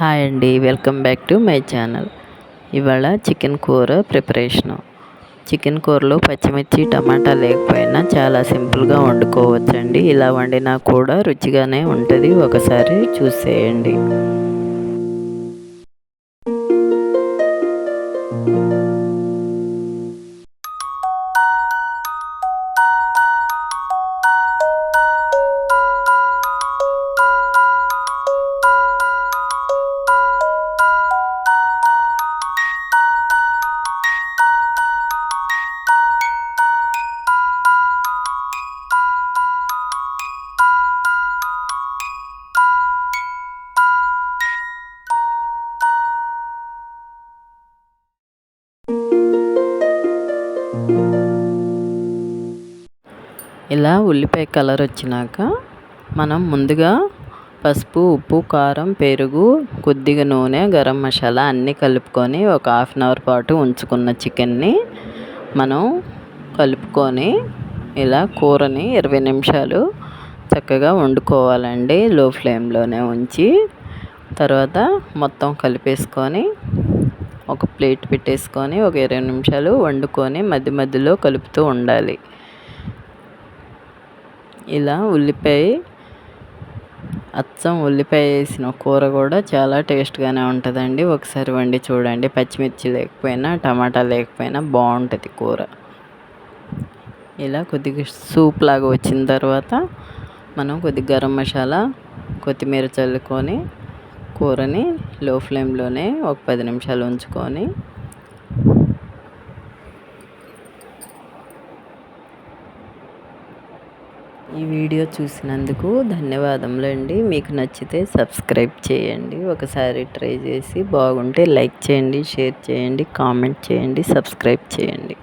Hi అండి welcome back to my channel. ఇవాళ chicken కూర ప్రిపరేషను. చికెన్ కూరలో పచ్చిమిర్చి టమాటా లేకపోయినా చాలా సింపుల్గా వండుకోవచ్చండి. ఇలా వండినా కూడా రుచిగానే ఉంటుంది. ఒకసారి చూసేయండి. ఇలా ఉల్లిపాయ కలర్ వచ్చినాక మనం ముందుగా పసుపు ఉప్పు కారం పెరుగు కొద్దిగా నూనె గరం మసాలా అన్నీ కలుపుకొని ఒక హాఫ్ అన్ అవర్ పాటు ఉంచుకున్న చికెన్ని మనం కలుపుకొని ఇలా కూరని ఇరవై నిమిషాలు చక్కగా వండుకోవాలండి. లో ఫ్లేమ్లోనే ఉంచి తర్వాత మొత్తం కలిపేసుకొని ఒక ప్లేట్ పెట్టేసుకొని ఒక ఇరవై నిమిషాలు వండుకొని మధ్య మధ్యలో కలుపుతూ ఉండాలి. ఇలా ఉల్లిపాయ అచ్చం ఉల్లిపాయ వేసిన కూర కూడా చాలా టేస్ట్గానే ఉంటుందండి. ఒకసారి వండి చూడండి. పచ్చిమిర్చి లేకపోయినా టమాటా లేకపోయినా బాగుంటుంది కూర. ఇలా కొద్దిగా సూప్ లాగా వచ్చిన తర్వాత మనం కొద్దిగా గరం మసాలా కొత్తిమీర చల్లుకొని కూరని లో ఫ్లేమ్లోనే ఒక పది నిమిషాలు ఉంచుకొని ఈ వీడియో చూసినందుకు ధన్యవాదములండి. మీకు నచ్చితే సబ్స్క్రైబ్ చేయండి. ఒకసారి ట్రై చేసి బాగుంటే లైక్ చేయండి షేర్ చేయండి కామెంట్ చేయండి సబ్స్క్రైబ్ చేయండి.